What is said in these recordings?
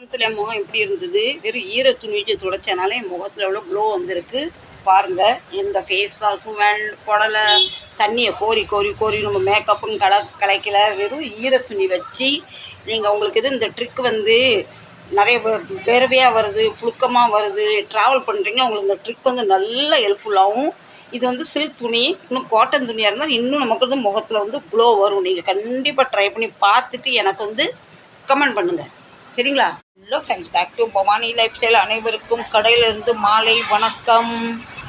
முகத்தில் என் முகம் எப்படி இருந்தது? வெறும் ஈர துணி வச்சு துடைச்சனால என் முகத்தில் எவ்வளோ க்ளோ வந்திருக்கு? பாருங்க. எந்த ஃபேஸ் வாஷும் வேண் குடலை தண்ணியை கோரி கோரி கோரி நம்ம மேக்கப்பும் கல கலைக்கல. வெறும் ஈர துணி வச்சு நீங்கள் உங்களுக்கு இது இந்த ட்ரிக் வந்து நிறைய வேர்வையாக வருது புழுக்கமாக வருது ட்ராவல் பண்ணுறீங்க உங்களுக்கு இந்த ட்ரிக் வந்து நல்ல ஹெல்ப்ஃபுல்லாகவும் இது வந்து சில்க் துணி இன்னும் காட்டன் துணியாக இருந்தால் இன்னும் நமக்கு வந்து முகத்தில் வந்து க்ளோ வரும். நீங்கள் கண்டிப்பாக ட்ரை பண்ணி பார்த்துட்டு எனக்கு வந்து கமெண்ட் பண்ணுங்கள் சரிங்களா? Hello friends back to Bhavani lifestyle அனைவருக்கும் கடையிலிருந்து மாலை வணக்கம்.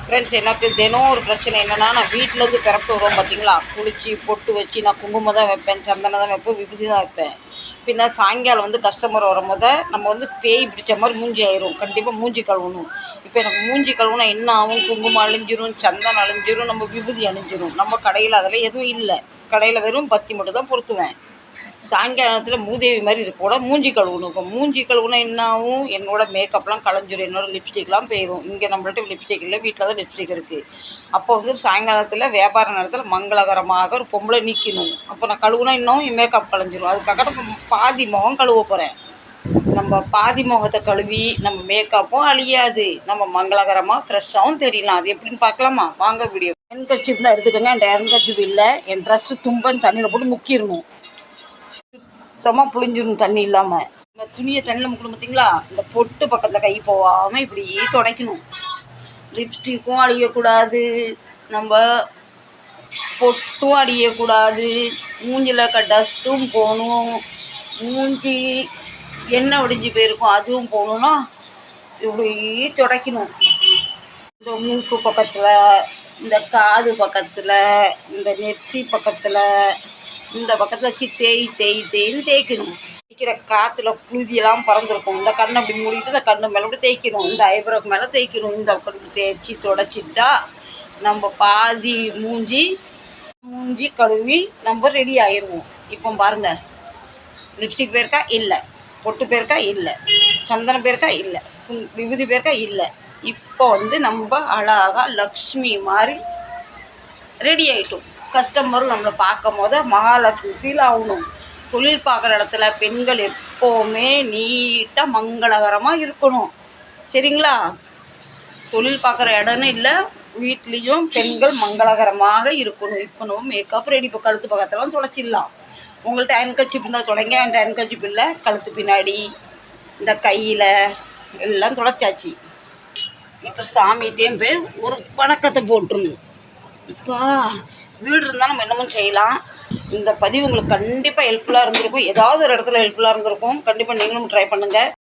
ஃப்ரெண்ட்ஸ் எனக்கு தினம் ஒரு பிரச்சனை. என்னென்னா நான் வீட்டிலேருந்து பிறப்பு வருவோம் பார்த்தீங்களா குளித்து பொட்டு வச்சு நான் குங்குமம் தான் வைப்பேன் சந்தனம் தான் வைப்பேன் விபூதி தான் வைப்பேன். பின்ன சாயங்காலம் வந்து கஸ்டமர் வரும்போது நம்ம வந்து பேய் பிடிச்ச மாதிரி மூஞ்சி ஆயிரும். கண்டிப்பாக மூஞ்சி கழுவணும். இப்போ எனக்கு மூஞ்சி கழுவுனா என்ன ஆகும்? குங்குமம் அழிஞ்சிரும் சந்தனம் அழிஞ்சிரும் நம்ம விபூதி அழிஞ்சிரும் நம்ம கடையில் அதெல்லாம் எதுவும் இல்லை. கடையில் வெறும் பத்தி மட்டும் தான் பொருத்துவேன். சாயங்காலத்தில் மூதேவி மாதிரி இருக்கக்கூட மூஞ்சி கழுவணும். இப்போ மூஞ்சி கழுவுனா என்ன ஆகும் என்னோட மேக்கப்லாம் கலைஞ்சிடும் என்னோட லிப்ஸ்டிக்லாம் போயிடும் இங்கே நம்மள்ட்ட லிப்ஸ்டிக் இல்லை. வீட்டில் தான் லிப்ஸ்டிக் இருக்குது அப்போ வந்து சாயங்காலத்தில் வியாபார நேரத்தில் மங்களகரமாக ஒரு பொம்பளை நிற்கணும் அப்போ நான் கழுவுனா இன்னும் என் மேக்கப் கலைஞ்சிரும் அதுக்காக பாதி முகம் கழுவ போகிறேன் நம்ம பாதி முகத்தை கழுவி நம்ம மேக்கப்பும் அழியாது. நம்ம மங்களகரமாக ஃப்ரெஷ்ஷாகவும் தெரியலாம். அது எப்படின்னு பார்க்கலாமா? வாங்க வீடியோ என் கட்சிப் தான் எடுத்துக்கோங்க. என் என் கட்சிப் இல்லை. என் ட்ரெஸ்ஸு தும்பன் தண்ணியில் போட்டு முக்கிடணும் சுத்தமாக புழிஞ்சிடும் தண்ணி இல்லாமல் நம்ம துணியை தண்ணியில் முக்கணும் பார்த்தீங்களா இந்த பொட்டு பக்கத்தில் கை போகாமல் இப்படி துடைக்கணும். லிப்ஸ்டிக்கும் அழியக்கூடாது. நம்ம பொட்டும் அடியக்கூடாது. மூஞ்சில் இருக்க டஸ்ட்டும் போகணும். மூஞ்சி எண்ணெய் ஒடிஞ்சு போயிருக்கும் அதுவும் போகணுன்னா இப்படி துடைக்கணும். இந்த மூக்கு பக்கத்தில் இந்த காது பக்கத்தில் இந்த நெத்தி பக்கத்தில் இந்த பக்கத்தில் வச்சு தேய் தேய் தேய்ன்னு தேய்க்கணும். தேய்க்கிற காற்றுல புழுதியெல்லாம் பறந்துருக்கும். இந்த கண்ணை அப்படி மூடிட்டு இந்த கண்ணு மேலே அப்படி தேய்க்கணும். இந்த ஐப்ரோக்கு மேலே தேய்க்கணும். இந்த பக்கம் தேய்ச்சி தொடச்சிட்டா நம்ம பாதி மூஞ்சி மூஞ்சி கழுவி நம்ம ரெடி ஆயிடுவோம் இப்போ பாருங்கள் லிப்ஸ்டிக் பேருக்கா? இல்லை. பொட்டு பேருக்கா? இல்லை. சந்தனம் பேருக்கா? இல்லை. விபூதி பேருக்கா? இல்லை. இப்போ வந்து நம்ம அழகாக லக்ஷ்மி மாதிரி ரெடி ஆகிட்டோம் கஸ்டமரும் நம்மளை பார்க்கும் போது மகாலட்சுமி ஃபீல் ஆகணும் தொழில் பார்க்குற இடத்துல பெண்கள் எப்போவுமே நீட்டாக மங்களகரமாக இருக்கணும். சரிங்களா? தொழில் பார்க்குற இடம்னு இல்லை வீட்லேயும் பெண்கள் மங்களகரமாக இருக்கணும். இப்போ நம்ம மேக்கப் ரெடி இப்போ கழுத்து பக்கத்தெல்லாம் தொலைச்சிடலாம் உங்கள்கிட்ட ஹேண்ட்கச்சிப் இருந்தால் தொடங்க என்கிட்ட ஹேண்ட்கச்சிப் இல்லை கழுத்து பின்னாடி இந்த கையில் எல்லாம் தொலைச்சாச்சு இப்போ சாமிகிட்டேயும் போய் ஒரு வணக்கத்தை போட்டுருணும் இப்போ வீடு இருந்தால் நம்ம என்னமும் செய்யலாம். இந்த பதிவு உங்களுக்கு கண்டிப்பாக ஹெல்ப்ஃபுல்லாக இருந்திருக்கும். ஏதாவது ஒரு இடத்துல ஹெல்ப்ஃபுல்லாக இருந்திருக்கும். கண்டிப்பாக நீங்களும் ட்ரை பண்ணுங்கள்